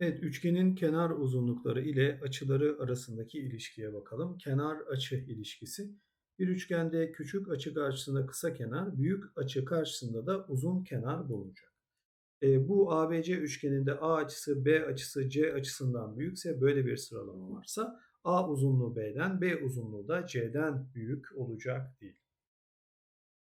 Evet, üçgenin kenar uzunlukları ile açıları arasındaki ilişkiye bakalım. Kenar açı ilişkisi. Bir üçgende küçük açı karşısında kısa kenar, büyük açı karşısında da uzun kenar bulunacak. E, bu ABC üçgeninde A açısı B açısı C açısından büyükse böyle bir sıralama varsa A uzunluğu B'den, B uzunluğu da C'den büyük olacak değil.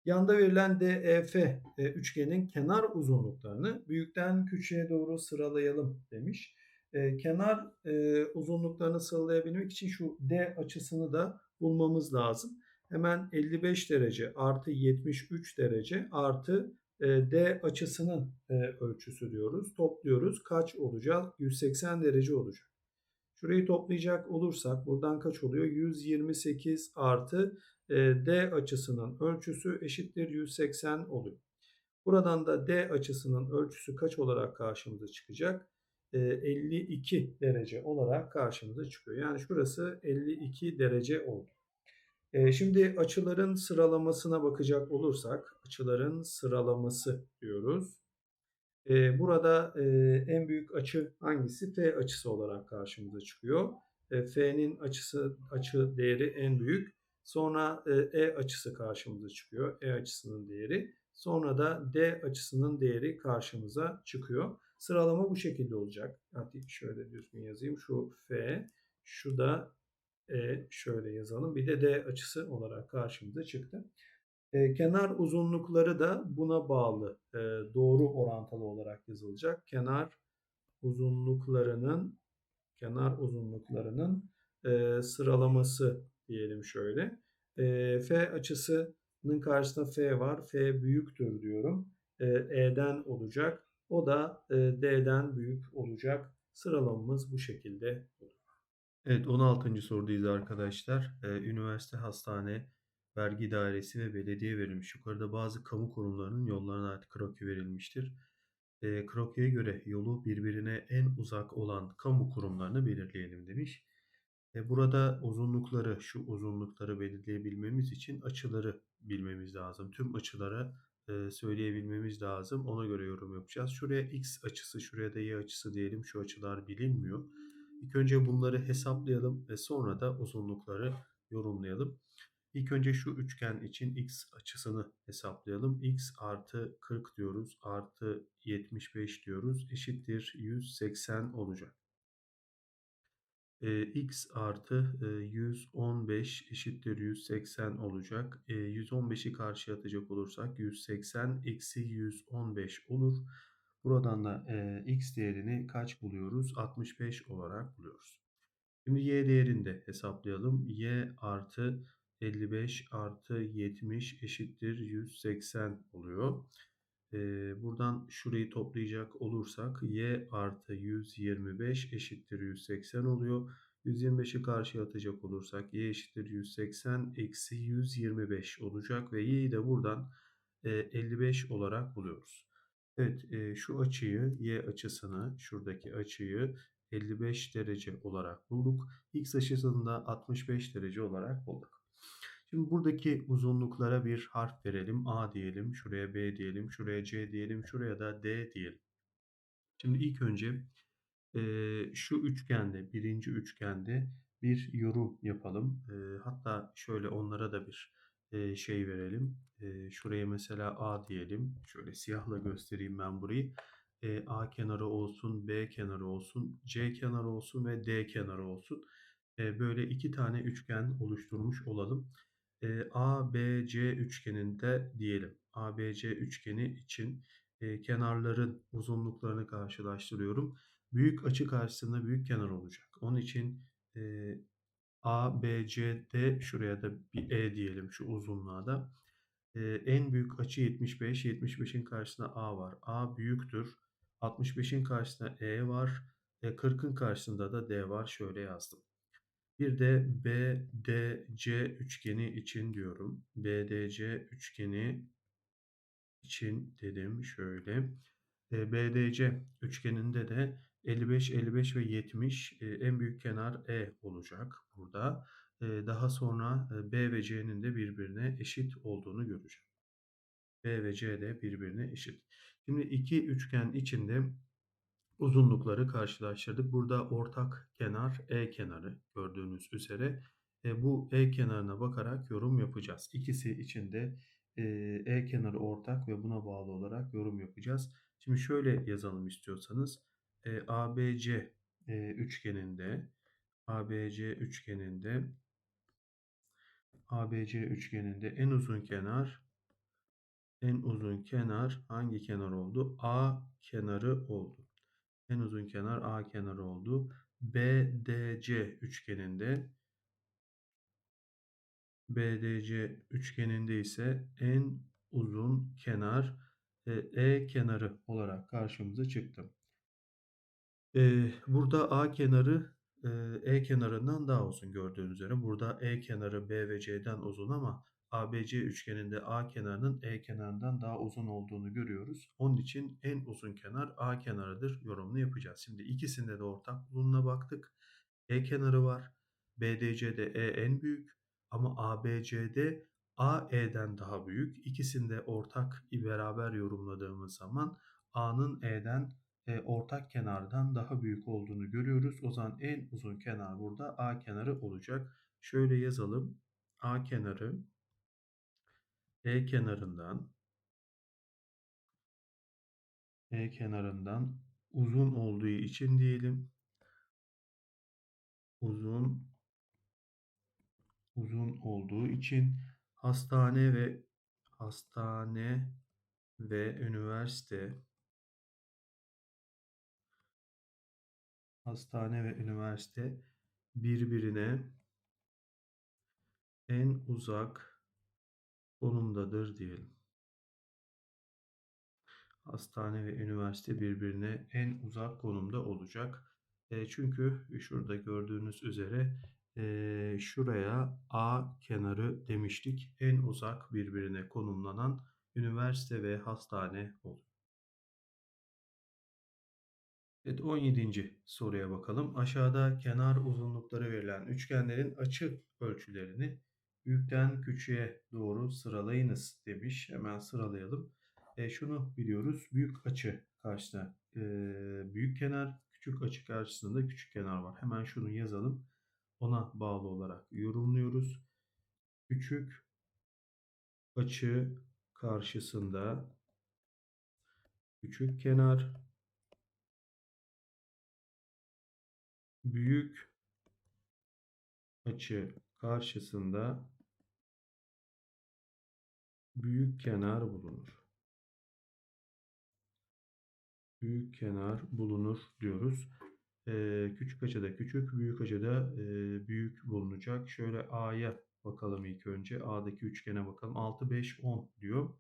Yanda verilen DEF e, üçgenin kenar uzunluklarını büyükten küçüğe doğru sıralayalım demiş. E, kenar e, uzunluklarını sıralayabilmek için şu D açısını da bulmamız lazım. Hemen 55 derece artı 73 derece artı D açısının ölçüsü diyoruz. Topluyoruz. Kaç olacak? 180 derece olacak. Şurayı toplayacak olursak buradan kaç oluyor? 128 artı e, D açısının ölçüsü eşittir 180 oluyor. Buradan da D açısının ölçüsü kaç olarak karşımıza çıkacak? 52 e, derece olarak karşımıza çıkıyor. Yani şurası 52 derece oldu. E, şimdi açıların sıralamasına bakacak olursak, açıların sıralaması diyoruz. Burada en büyük açı hangisi? F açısı olarak karşımıza çıkıyor. F'nin açısı açı değeri en büyük. Sonra E açısı karşımıza çıkıyor. E açısının değeri. Sonra da D açısının değeri karşımıza çıkıyor. Sıralama bu şekilde olacak. Hadi şöyle düzgün yazayım. Şu F, şu da E şöyle yazalım. Bir de D açısı olarak karşımıza çıktı. E, kenar uzunlukları da buna bağlı e, doğru orantılı olarak yazılacak. Kenar uzunluklarının kenar uzunluklarının e, sıralaması diyelim şöyle. E, F açısının karşısında F var. F büyüktür diyorum. E, E'den olacak. O da e, D'den büyük olacak. Sıralamamız bu şekilde. Evet 16. sorudayız arkadaşlar. Ee, üniversite, hastane, vergi dairesi ve belediye verilmiş. Yukarıda bazı kamu kurumlarının yollarına ait kroki verilmiştir. E, krokiye göre yolu birbirine en uzak olan kamu kurumlarını belirleyelim demiş. E, burada uzunlukları, şu uzunlukları belirleyebilmemiz için açıları bilmemiz lazım. Tüm açılara e, söyleyebilmemiz lazım. Ona göre yorum yapacağız. Şuraya x açısı, şuraya da y açısı diyelim. Şu açılar bilinmiyor. İlk önce bunları hesaplayalım ve sonra da uzunlukları yorumlayalım. İlk önce şu üçgen için x açısını hesaplayalım. x artı 40 diyoruz. Artı 75 diyoruz. Eşittir 180 olacak. Ee, x artı e, 115 eşittir 180 olacak. E, 115'i karşıya atacak olursak 180 eksi 115 olur. Buradan da e, x değerini kaç buluyoruz? 65 olarak buluyoruz. Şimdi y değerini de hesaplayalım. y artı 55 artı 70 eşittir 180 oluyor. Buradan şurayı toplayacak olursak y artı 125 eşittir 180 oluyor. 125'i karşıya atacak olursak y eşittir 180 eksi 125 olacak ve y'yi de buradan e, 55 olarak buluyoruz. Evet şu açıyı y açısını şuradaki açıyı 55 derece olarak bulduk. X açısını da 65 derece olarak bulduk. Şimdi buradaki uzunluklara bir harf verelim. A diyelim, şuraya B diyelim, şuraya C diyelim, şuraya da D diyelim. Şimdi ilk önce e, şu üçgende, birinci üçgende bir yorum yapalım. E, hatta şöyle onlara da bir e, şey verelim. E, şuraya mesela A diyelim. Şöyle siyahla göstereyim ben burayı. E, A kenarı olsun, B kenarı olsun, C kenarı olsun ve D kenarı olsun. E, böyle iki tane üçgen oluşturmuş olalım. ABC üçgeninde diyelim. ABC üçgeni için kenarların uzunluklarını karşılaştırıyorum. Büyük açı karşısında büyük kenar olacak. Onun için ABCD şuraya da bir E diyelim şu uzunluğa da. En büyük açı 75. 75'in karşısında A var. A büyüktür. 65'in karşısında E var. 40'ın karşısında da D var. Şöyle yazdım. Bir de BDC üçgeni için diyorum. BDC üçgeni için dedim şöyle. E, BDC üçgeninde de 55, 55 ve 70 e, en büyük kenar E olacak burada. E, daha sonra B ve C'nin de birbirine eşit olduğunu göreceğim. B ve C de birbirine eşit. Şimdi iki üçgen içinde uzunlukları karşılaştırdık. Burada ortak kenar E kenarı gördüğünüz üzere. E, bu E kenarına bakarak yorum yapacağız. İkisi için de e, E kenarı ortak ve buna bağlı olarak yorum yapacağız. Şimdi şöyle yazalım istiyorsanız. E, ABC e, üçgeninde ABC üçgeninde ABC üçgeninde en uzun kenar en uzun kenar hangi kenar oldu? A kenarı oldu. En uzun kenar A kenarı oldu. BDC üçgeninde BDC üçgeninde ise en uzun kenar e, E kenarı olarak karşımıza çıktı. Ee, burada A kenarı e, E kenarından daha uzun gördüğünüz üzere. Burada E kenarı B ve C'den uzun ama ABC üçgeninde A kenarının E kenarından daha uzun olduğunu görüyoruz. Onun için en uzun kenar A kenarıdır yorumunu yapacağız. Şimdi ikisinde de ortak bulununa baktık. E kenarı var. BDC'de E en büyük ama ABC'de AE'den daha büyük. İkisinde ortak beraber yorumladığımız zaman A'nın E'den e, ortak kenardan daha büyük olduğunu görüyoruz. O zaman en uzun kenar burada A kenarı olacak. Şöyle yazalım. A kenarı E kenarından E kenarından uzun olduğu için diyelim. Uzun uzun olduğu için hastane ve hastane ve üniversite hastane ve üniversite birbirine en uzak konumdadır diyelim. Hastane ve üniversite birbirine en uzak konumda olacak. E, çünkü şurada gördüğünüz üzere e, şuraya A kenarı demiştik. En uzak birbirine konumlanan üniversite ve hastane olur. Evet 17. soruya bakalım. Aşağıda kenar uzunlukları verilen üçgenlerin açı ölçülerini büyükten küçüğe doğru sıralayınız demiş. Hemen sıralayalım. E, şunu biliyoruz. Büyük açı karşısında e, büyük kenar, küçük açı karşısında küçük kenar var. Hemen şunu yazalım. Ona bağlı olarak yorumluyoruz. Küçük açı karşısında küçük kenar büyük açı karşısında büyük kenar bulunur. Büyük kenar bulunur diyoruz. Ee, küçük açıda küçük, büyük açıda e, büyük bulunacak. Şöyle A'ya bakalım ilk önce. A'daki üçgene bakalım. 6, 5, 10 diyor.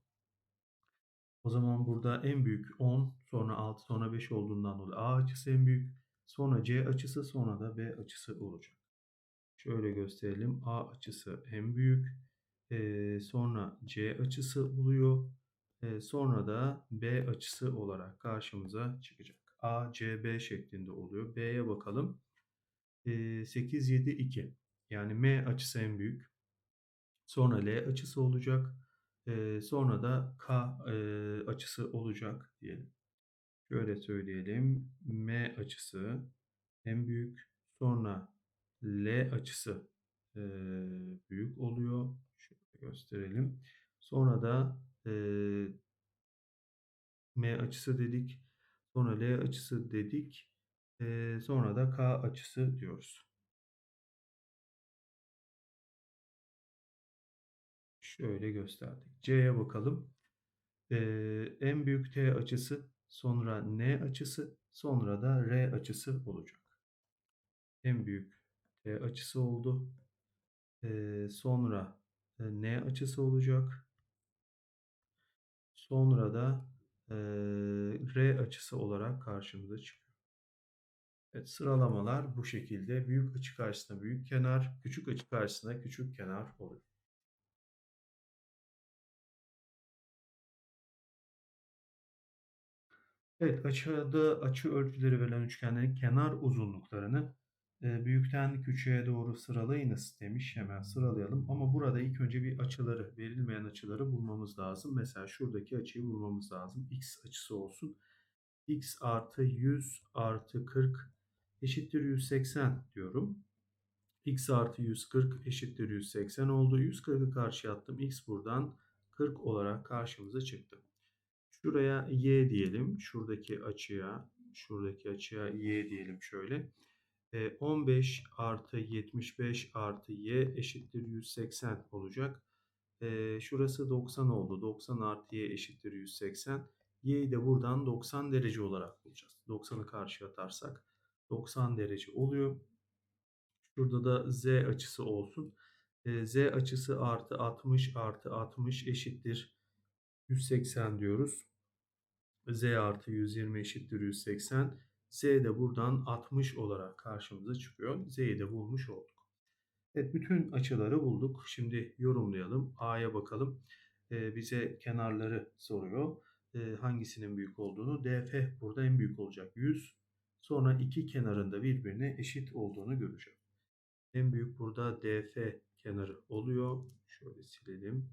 O zaman burada en büyük 10, sonra 6, sonra 5 olduğundan dolayı A açısı en büyük. Sonra C açısı sonra da B açısı olacak. Şöyle gösterelim. A açısı en büyük. Ee, sonra C açısı oluyor. Ee, sonra da B açısı olarak karşımıza çıkacak. A, C, B şeklinde oluyor. B'ye bakalım. Ee, 8, 7, 2. Yani M açısı en büyük. Sonra L açısı olacak. Ee, sonra da K e, açısı olacak diyelim. Şöyle söyleyelim. M açısı en büyük. Sonra L açısı e, büyük oluyor. Gösterelim. Sonra da e, M açısı dedik. Sonra L açısı dedik. E, sonra da K açısı diyoruz. Şöyle gösterdik. C'ye bakalım. E, en büyük T açısı, sonra N açısı, sonra da R açısı olacak. En büyük T açısı oldu. E, sonra N açısı olacak. Sonra da R açısı olarak karşımıza çıkıyor. Evet, sıralamalar bu şekilde. Büyük açı karşısında büyük kenar, küçük açı karşısında küçük kenar oluyor. Evet, aşağıda açı ölçüleri verilen üçgenlerin kenar uzunluklarını büyükten küçüğe doğru sıralayınız demiş. Hemen sıralayalım. Ama burada ilk önce bir açıları, verilmeyen açıları bulmamız lazım. Mesela şuradaki açıyı bulmamız lazım. X açısı olsun. x artı 100 artı 40 eşittir 180 diyorum. x artı 140 eşittir 180 oldu. 140'ı karşıya attım. x buradan 40 olarak karşımıza çıktı. Şuraya y diyelim. Şuradaki açıya, şuradaki açıya y diyelim şöyle. 15 artı 75 artı y eşittir 180 olacak. Şurası 90 oldu. 90 artı y eşittir 180. Y'yi de buradan 90 derece olarak bulacağız. 90'ı karşıya atarsak 90 derece oluyor. Şurada da z açısı olsun. z açısı artı 60 artı 60 eşittir 180 diyoruz. z artı 120 eşittir 180. z de buradan 60 olarak karşımıza çıkıyor. z'yi de bulmuş olduk. Evet bütün açıları bulduk. Şimdi yorumlayalım. A'ya bakalım. Ee, bize kenarları soruyor. Ee, hangisinin büyük olduğunu. DF burada en büyük olacak. 100. Sonra iki kenarında birbirine eşit olduğunu göreceğim. En büyük burada DF kenarı oluyor. Şöyle silelim.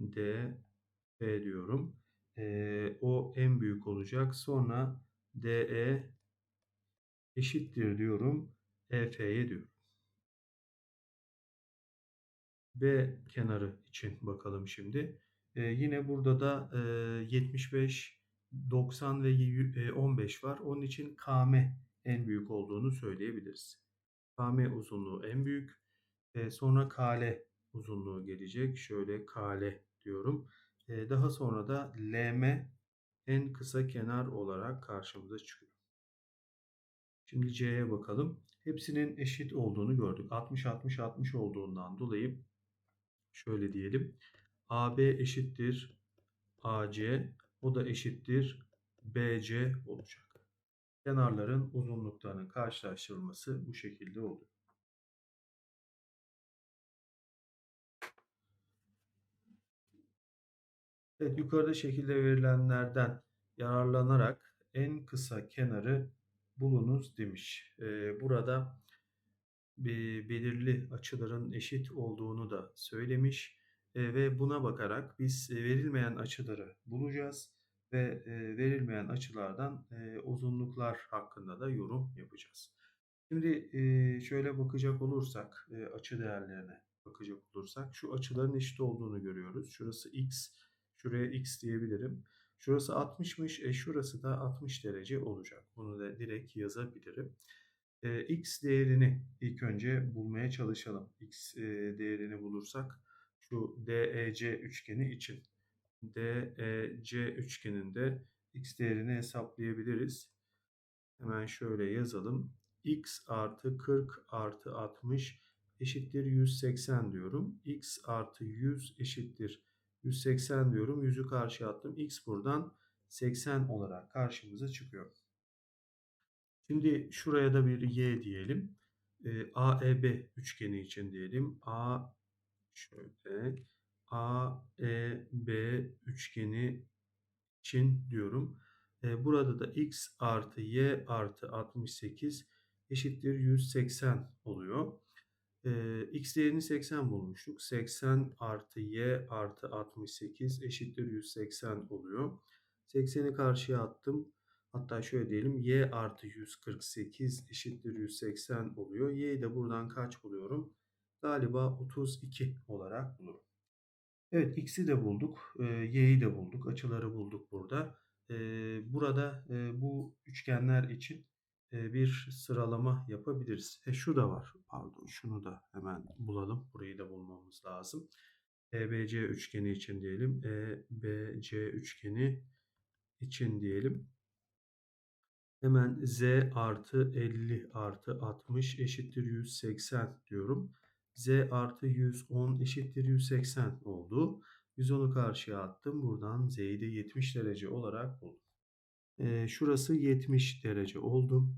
DF diyorum. Ee, o en büyük olacak. Sonra DE eşittir diyorum. EF'ye diyorum. B kenarı için bakalım şimdi. Ee, yine burada da e, 75, 90 ve 15 var. Onun için KM en büyük olduğunu söyleyebiliriz. KM uzunluğu en büyük. E, sonra KL uzunluğu gelecek. Şöyle KL diyorum. E, daha sonra da LM en kısa kenar olarak karşımıza çıkıyor. Şimdi C'ye bakalım. Hepsinin eşit olduğunu gördük. 60 60 60 olduğundan dolayı şöyle diyelim. AB eşittir AC o da eşittir BC olacak. Kenarların uzunluklarının karşılaştırılması bu şekilde oluyor. Evet, yukarıda şekilde verilenlerden yararlanarak en kısa kenarı bulunuz demiş. Burada bir belirli açıların eşit olduğunu da söylemiş ve buna bakarak biz verilmeyen açıları bulacağız ve verilmeyen açılardan uzunluklar hakkında da yorum yapacağız. Şimdi şöyle bakacak olursak açı değerlerine bakacak olursak şu açıların eşit olduğunu görüyoruz. Şurası x, şuraya x diyebilirim. Şurası 60'mış, e, şurası da 60 derece olacak. Bunu da direkt yazabilirim. E, x değerini ilk önce bulmaya çalışalım. x e, değerini bulursak şu DEC üçgeni için DEC üçgeninde x değerini hesaplayabiliriz. Hemen şöyle yazalım. x artı 40 artı 60 eşittir 180 diyorum. x artı 100 eşittir 180 diyorum. 100'ü karşıya attım. x buradan 80 olarak karşımıza çıkıyor. Şimdi şuraya da bir y diyelim. E, AEB üçgeni için diyelim. A şöyle A, E, B üçgeni için diyorum. E, burada da x artı y artı 68 eşittir 180 oluyor. E, x değerini 80 bulmuştuk. 80 artı y artı 68 eşittir 180 oluyor. 80'i karşıya attım. Hatta şöyle diyelim y artı 148 eşittir 180 oluyor. y'yi de buradan kaç buluyorum? Galiba 32 olarak bulurum. Evet x'i de bulduk. E, y'yi de bulduk. Açıları bulduk burada. E, burada e, bu üçgenler için bir sıralama yapabiliriz. E, şu da var. Pardon şunu da hemen bulalım. Burayı da bulmamız lazım. EBC üçgeni için diyelim. EBC üçgeni için diyelim. Hemen z artı 50 artı 60 eşittir 180 diyorum z artı 110 eşittir 180 oldu. 110'u karşıya attım. Buradan z'yi de 70 derece olarak buldum. Şurası 70 derece oldu.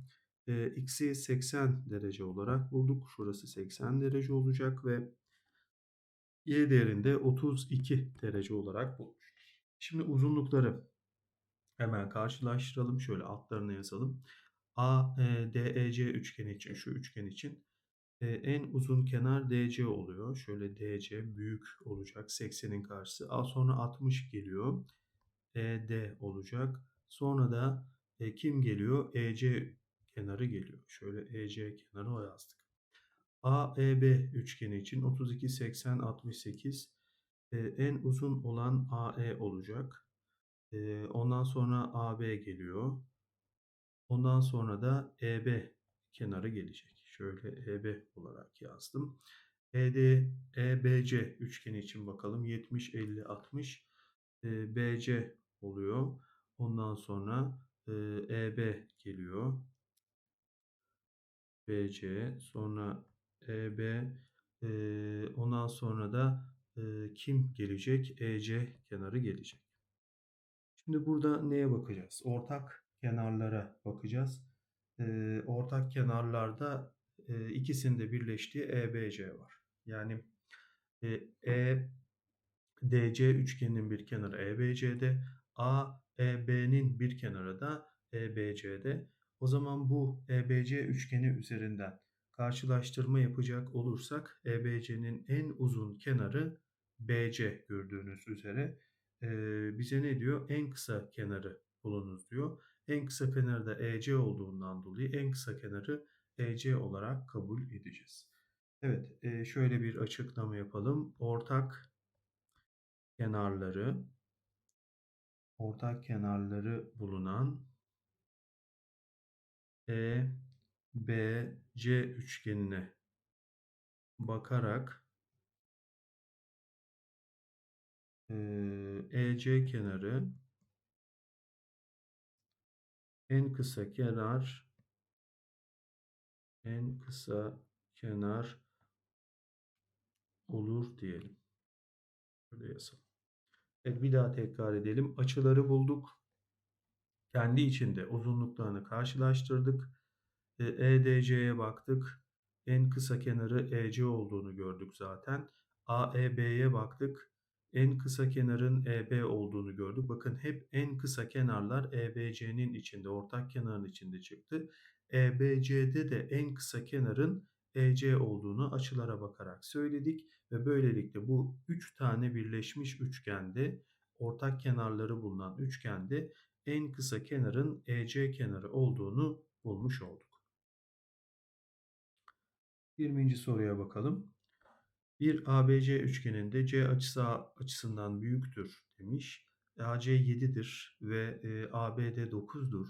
E, x'i 80 derece olarak bulduk. Şurası 80 derece olacak ve y değerinde 32 derece olarak bulmuş. Şimdi uzunlukları hemen karşılaştıralım. Şöyle altlarını yazalım. A, e, DEC üçgeni için, şu üçgen için en uzun kenar DC oluyor. Şöyle DC büyük olacak 80'in karşısı. Sonra 60 geliyor. ED olacak. Sonra da e, kim geliyor? EC kenarı geliyor. Şöyle EC kenarı o yazdık. AEB üçgeni için 32, 80, 68 e, en uzun olan AE olacak. E, ondan sonra AB geliyor. Ondan sonra da EB kenarı gelecek. Şöyle EB olarak yazdım. ED, EBC üçgeni için bakalım. 70, 50, 60 e, BC oluyor. Ondan sonra e, EB geliyor. BC sonra EB e, ondan sonra da e, kim gelecek? EC kenarı gelecek. Şimdi burada neye bakacağız? Ortak kenarlara bakacağız. E, ortak kenarlarda e, ikisinde birleştiği EBC var. Yani e, EDC üçgeninin bir kenarı EBC'de, AEB'nin bir kenarı da EBC'de. O zaman bu EBC üçgeni üzerinden karşılaştırma yapacak olursak EBC'nin en uzun kenarı BC gördüğünüz üzere. Ee, bize ne diyor? En kısa kenarı bulunuz diyor. En kısa kenarı da EC olduğundan dolayı en kısa kenarı EC olarak kabul edeceğiz. Evet, e, şöyle bir açıklama yapalım. Ortak kenarları ortak kenarları bulunan E, B, C üçgenine bakarak e, EC kenarı en kısa kenar en kısa kenar olur diyelim. Böyle yazalım. Evet bir daha tekrar edelim. Açıları bulduk. Kendi içinde uzunluklarını karşılaştırdık. E, EDC'ye baktık. En kısa kenarı EC olduğunu gördük zaten. AEB'ye baktık. En kısa kenarın EB olduğunu gördük. Bakın hep en kısa kenarlar EBC'nin içinde, ortak kenarın içinde çıktı. EBC'de de en kısa kenarın EC olduğunu açılara bakarak söyledik ve böylelikle bu üç tane birleşmiş üçgende ortak kenarları bulunan üçgende en kısa kenarın EC kenarı olduğunu bulmuş olduk. 20. soruya bakalım. Bir ABC üçgeninde C açısı açısından büyüktür demiş. AC 7'dir ve e, ABD 9'dur.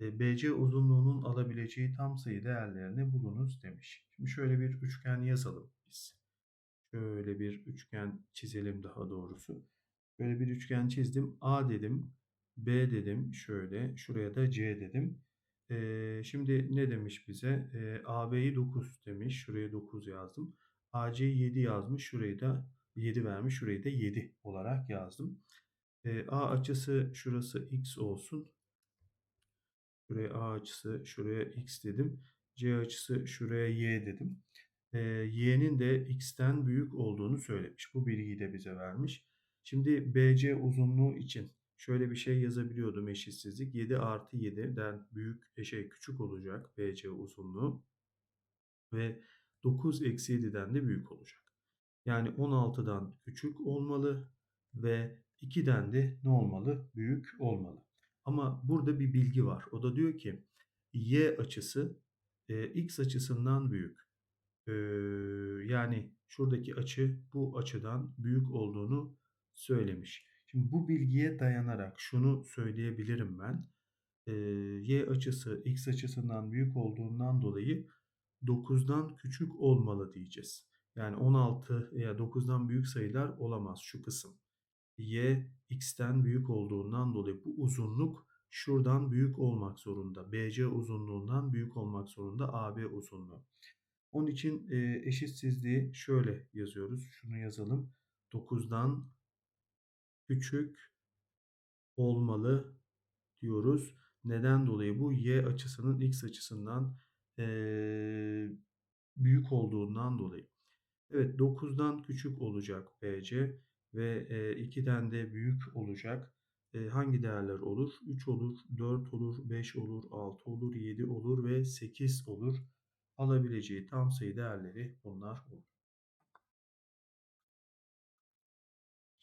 E, BC uzunluğunun alabileceği tam sayı değerlerini bulunuz demiş. Şimdi şöyle bir üçgen yazalım biz. Şöyle bir üçgen çizelim daha doğrusu. Böyle bir üçgen çizdim. A dedim. B dedim. Şöyle. Şuraya da C dedim. Ee, şimdi ne demiş bize? Ee, AB'yi 9 demiş. Şuraya 9 yazdım. AC'yi 7 yazmış. Şurayı da 7 vermiş. Şurayı da 7 olarak yazdım. Ee, A açısı şurası X olsun. Şuraya A açısı şuraya X dedim. C açısı şuraya Y dedim. Ee, Y'nin de X'ten büyük olduğunu söylemiş. Bu bilgiyi de bize vermiş. Şimdi BC uzunluğu için şöyle bir şey yazabiliyordum eşitsizlik. 7 artı 7'den büyük e, şey küçük olacak BC uzunluğu. Ve 9 eksi 7'den de büyük olacak. Yani 16'dan küçük olmalı ve 2'den de ne olmalı? Büyük olmalı. Ama burada bir bilgi var. O da diyor ki y açısı e, x açısından büyük. E, yani şuradaki açı bu açıdan büyük olduğunu söylemiş. Şimdi bu bilgiye dayanarak şunu söyleyebilirim ben. E, y açısı x açısından büyük olduğundan dolayı 9'dan küçük olmalı diyeceğiz. Yani 16 veya 9'dan büyük sayılar olamaz şu kısım. Y x'ten büyük olduğundan dolayı bu uzunluk şuradan büyük olmak zorunda. BC uzunluğundan büyük olmak zorunda AB uzunluğu. Onun için e, eşitsizliği şöyle yazıyoruz. Şunu yazalım. 9'dan küçük olmalı diyoruz. Neden dolayı bu? Y açısının x açısından e, büyük olduğundan dolayı. Evet 9'dan küçük olacak BC ve e, 2'den de büyük olacak. E, hangi değerler olur? 3 olur, 4 olur, 5 olur, 6 olur, 7 olur ve 8 olur. Alabileceği tam sayı değerleri bunlar olur.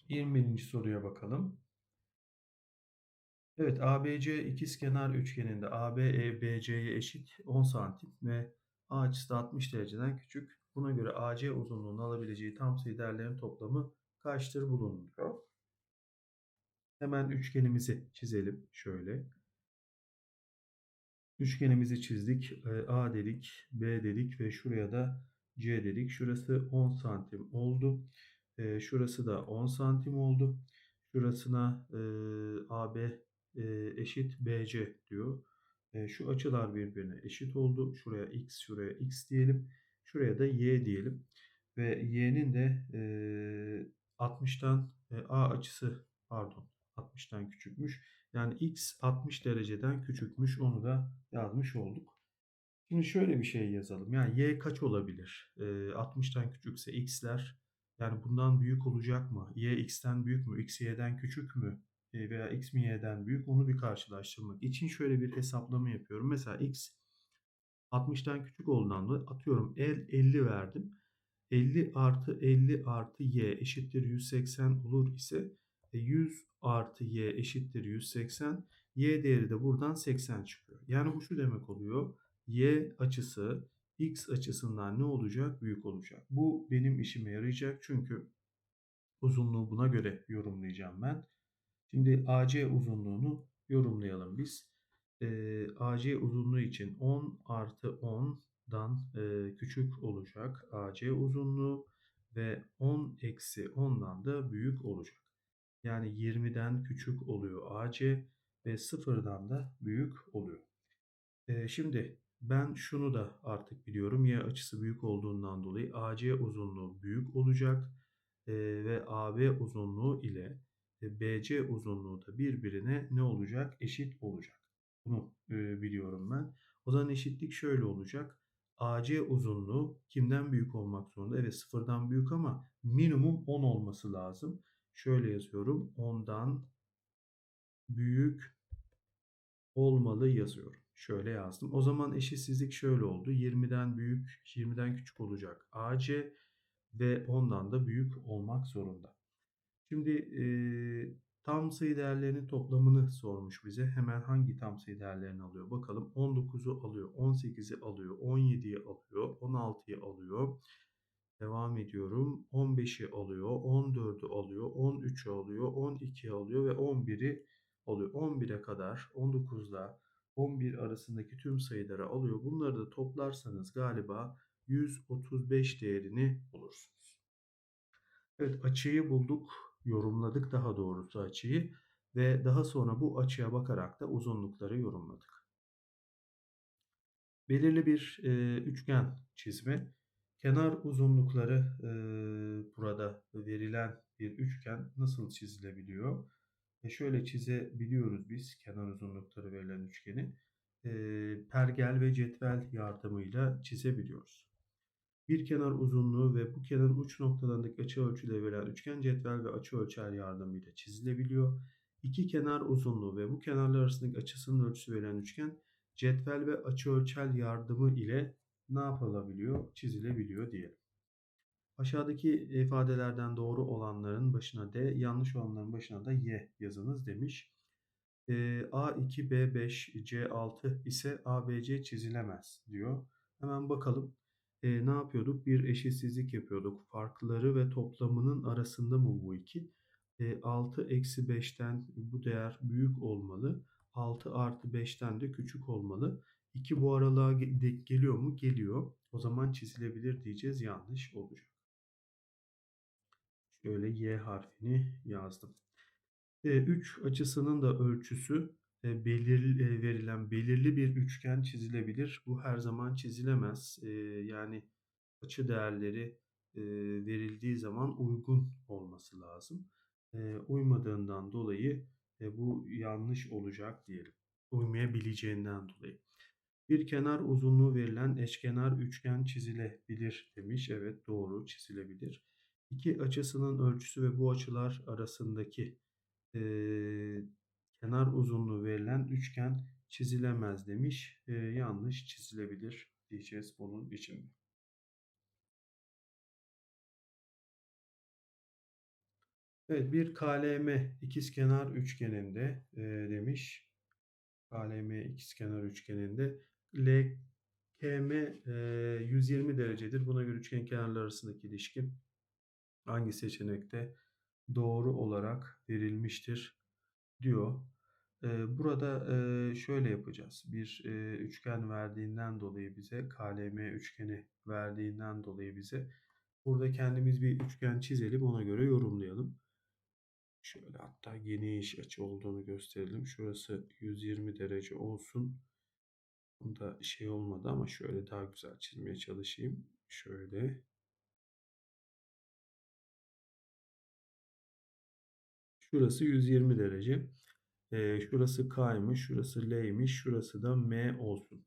20. soruya bakalım. Evet, ABC ikizkenar üçgeninde AB e, BC'ye eşit 10 santim ve A açısı da 60 dereceden küçük. Buna göre AC uzunluğunun alabileceği tam sayı değerlerin toplamı kaçtır bulunuyor. Hemen üçgenimizi çizelim şöyle. Üçgenimizi çizdik. Ee, A dedik, B dedik ve şuraya da C dedik. Şurası 10 santim oldu. Ee, şurası da 10 santim oldu. Şurasına e, AB e, eşit BC diyor. E, şu açılar birbirine eşit oldu. Şuraya x, şuraya x diyelim. Şuraya da y diyelim. Ve y'nin de e, 60'tan e, A açısı pardon 60'tan küçükmüş. Yani x 60 dereceden küçükmüş. Onu da yazmış olduk. Şimdi şöyle bir şey yazalım. Yani y kaç olabilir? E, 60'tan küçükse x'ler yani bundan büyük olacak mı? Y x'ten büyük mü? X y'den küçük mü? E, veya x mi y'den büyük? Onu bir karşılaştırmak için şöyle bir hesaplama yapıyorum. Mesela x 60'tan küçük olduğundan dolayı atıyorum el 50 verdim. 50 artı 50 artı y eşittir 180 olur ise 100 e, artı y eşittir 180. Y değeri de buradan 80 çıkıyor. Yani bu şu demek oluyor. Y açısı x açısından ne olacak? Büyük olacak. Bu benim işime yarayacak çünkü uzunluğu buna göre yorumlayacağım ben. Şimdi AC uzunluğunu yorumlayalım biz. E, AC uzunluğu için 10 artı 10'dan e, küçük olacak AC uzunluğu ve 10 eksi 10'dan da büyük olacak. Yani 20'den küçük oluyor AC ve 0'dan da büyük oluyor. E, şimdi ben şunu da artık biliyorum. Y açısı büyük olduğundan dolayı AC uzunluğu büyük olacak e, ve AB uzunluğu ile BC uzunluğu da birbirine ne olacak? Eşit olacak. Bunu e, biliyorum ben. O zaman eşitlik şöyle olacak. AC uzunluğu kimden büyük olmak zorunda? Evet sıfırdan büyük ama minimum 10 olması lazım. Şöyle yazıyorum. 10'dan büyük olmalı yazıyorum. Şöyle yazdım. O zaman eşitsizlik şöyle oldu. 20'den büyük, 20'den küçük olacak AC ve ondan da büyük olmak zorunda. Şimdi e, tam sayı değerlerinin toplamını sormuş bize. Hemen hangi tam sayı değerlerini alıyor? Bakalım 19'u alıyor, 18'i alıyor, 17'yi alıyor, 16'yı alıyor. Devam ediyorum. 15'i alıyor, 14'ü alıyor, 13'ü alıyor, 12'yi alıyor ve 11'i alıyor. 11'e kadar 19'da 11 arasındaki tüm sayıları alıyor. Bunları da toplarsanız galiba 135 değerini bulursunuz. Evet açıyı bulduk, yorumladık daha doğrusu açıyı ve daha sonra bu açıya bakarak da uzunlukları yorumladık. Belirli bir e, üçgen çizme. Kenar uzunlukları e, burada verilen bir üçgen nasıl çizilebiliyor? E şöyle çizebiliyoruz biz kenar uzunlukları verilen üçgeni. E, pergel ve cetvel yardımıyla çizebiliyoruz. Bir kenar uzunluğu ve bu kenarın uç noktalarındaki açı ölçüleri verilen üçgen cetvel ve açı ölçer yardımıyla çizilebiliyor. İki kenar uzunluğu ve bu kenarlar arasındaki açısının ölçüsü verilen üçgen cetvel ve açı ölçer yardımı ile ne yapılabiliyor? Çizilebiliyor diyelim. Aşağıdaki ifadelerden doğru olanların başına D, yanlış olanların başına da Y yazınız demiş. E, A2, B5, C6 ise ABC çizilemez diyor. Hemen bakalım. E, ne yapıyorduk? Bir eşitsizlik yapıyorduk. Farkları ve toplamının arasında mı bu iki? E, 6 eksi 5'ten bu değer büyük olmalı. 6 artı 5'ten de küçük olmalı. 2 bu aralığa geliyor mu? Geliyor. O zaman çizilebilir diyeceğiz. Yanlış olacak. Şöyle Y harfini yazdım. 3 e, açısının da ölçüsü e, belirli, e, verilen belirli bir üçgen çizilebilir. Bu her zaman çizilemez. Yani açı değerleri verildiği zaman uygun olması lazım. Uymadığından dolayı bu yanlış olacak diyelim. Uymayabileceğinden dolayı. Bir kenar uzunluğu verilen eşkenar üçgen çizilebilir demiş. Evet doğru çizilebilir. İki açısının ölçüsü ve bu açılar arasındaki e, kenar uzunluğu verilen üçgen çizilemez demiş. E, yanlış çizilebilir diyeceğiz bunun için. Evet bir KLM ikizkenar üçgeninde e, demiş. KLM ikizkenar üçgeninde. LKM e, 120 derecedir. Buna göre üçgen kenarları arasındaki ilişki hangi seçenekte doğru olarak verilmiştir diyor. E, burada e, şöyle yapacağız. Bir e, üçgen verdiğinden dolayı bize KLM üçgeni verdiğinden dolayı bize burada kendimiz bir üçgen çizelim ona göre yorumlayalım. Şöyle hatta geniş açı olduğunu gösterelim. Şurası 120 derece olsun. Bunda şey olmadı ama şöyle daha güzel çizmeye çalışayım. Şöyle. Şurası 120 derece. Ee, şurası K'ymış, şurası L'ymiş, şurası da M olsun.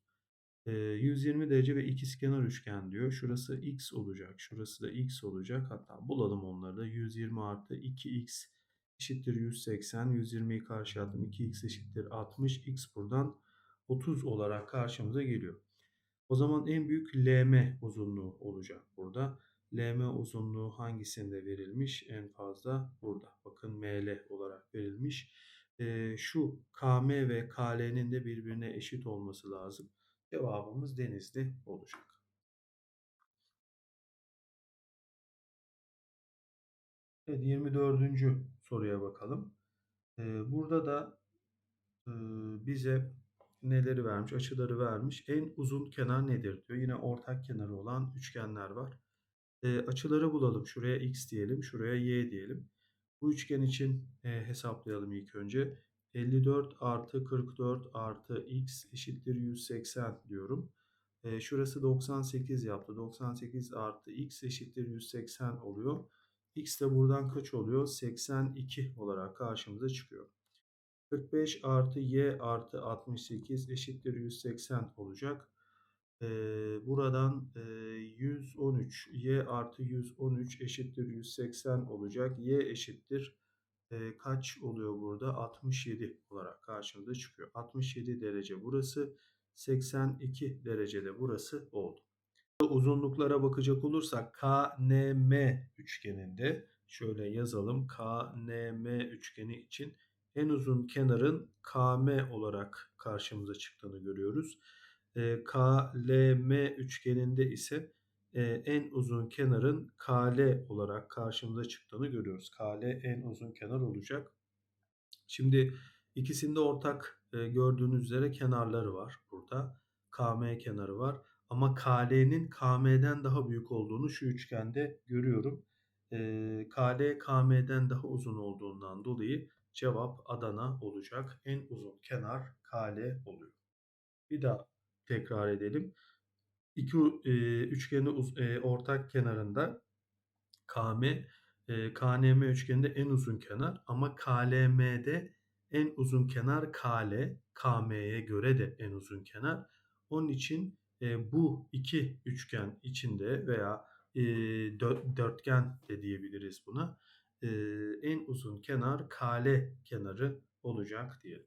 Ee, 120 derece ve ikizkenar üçgen diyor. Şurası X olacak, şurası da X olacak. Hatta bulalım onları da. 120 artı 2X eşittir 180. 120'yi karşı attım. 2X eşittir 60. X buradan 30 olarak karşımıza geliyor. O zaman en büyük LM uzunluğu olacak burada. LM uzunluğu hangisinde verilmiş? En fazla burada. Bakın ML olarak verilmiş. Şu KM ve KL'nin de birbirine eşit olması lazım. Cevabımız Denizli olacak. Evet 24. soruya bakalım. Burada da bize neleri vermiş? Açıları vermiş. En uzun kenar nedir diyor. Yine ortak kenarı olan üçgenler var. E, açıları bulalım. Şuraya x diyelim. Şuraya y diyelim. Bu üçgen için e, hesaplayalım ilk önce. 54 artı 44 artı x eşittir 180 diyorum. E, şurası 98 yaptı. 98 artı x eşittir 180 oluyor. x de buradan kaç oluyor? 82 olarak karşımıza çıkıyor. 45 artı y artı 68 eşittir 180 olacak. Ee, buradan e, 113 y artı 113 eşittir 180 olacak. y eşittir e, kaç oluyor burada? 67 olarak karşımıza çıkıyor. 67 derece burası. 82 derecede burası oldu. Uzunluklara bakacak olursak KNM üçgeninde şöyle yazalım. KNM üçgeni için en uzun kenarın KM olarak karşımıza çıktığını görüyoruz. E, KLM üçgeninde ise e, en uzun kenarın KL olarak karşımıza çıktığını görüyoruz. KL en uzun kenar olacak. Şimdi ikisinde ortak e, gördüğünüz üzere kenarları var burada. KM kenarı var. Ama KL'nin KM'den daha büyük olduğunu şu üçgende görüyorum. KL KM'den daha uzun olduğundan dolayı cevap Adana olacak. En uzun kenar KL oluyor. Bir daha tekrar edelim. İki e, üçgenin e, ortak kenarında KM, e, KNM üçgeninde en uzun kenar ama KLM'de en uzun kenar KL, KM'ye göre de en uzun kenar. Onun için e, bu iki üçgen içinde veya e, dörtgen de diyebiliriz buna. En uzun kenar KL kenarı olacak diyelim.